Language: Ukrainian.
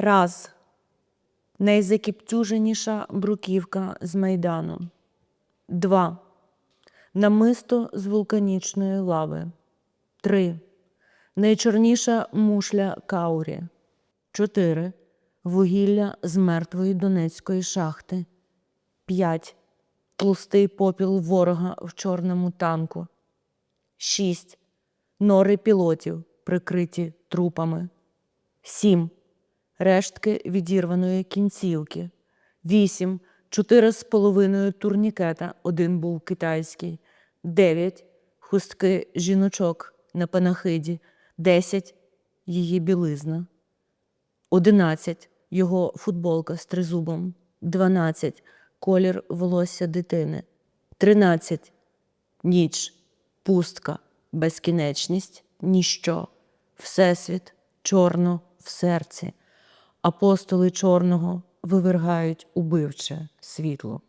Раз. Найзакіптюженіша бруківка з Майдану. Два. Намисто з вулканічної лави. Три. Найчорніша мушля Каурі. Чотири. Вугілля з мертвої Донецької шахти. П'ять. Тлустий попіл ворога в чорному танку. Шість. Нори пілотів, прикриті трупами. Сім. Рештки відірваної кінцівки. Вісім. Чотири з половиною турнікета, один був китайський. Дев'ять. Хустки жіночок на панахиді. Десять. Її білизна. Одинадцять. Його футболка з тризубом. Дванадцять. Колір волосся дитини. Тринадцять. Ніч. Пустка. Безкінечність. Ніщо. Всесвіт. Чорно в серці. Апостоли чорного вивергають убивче світло.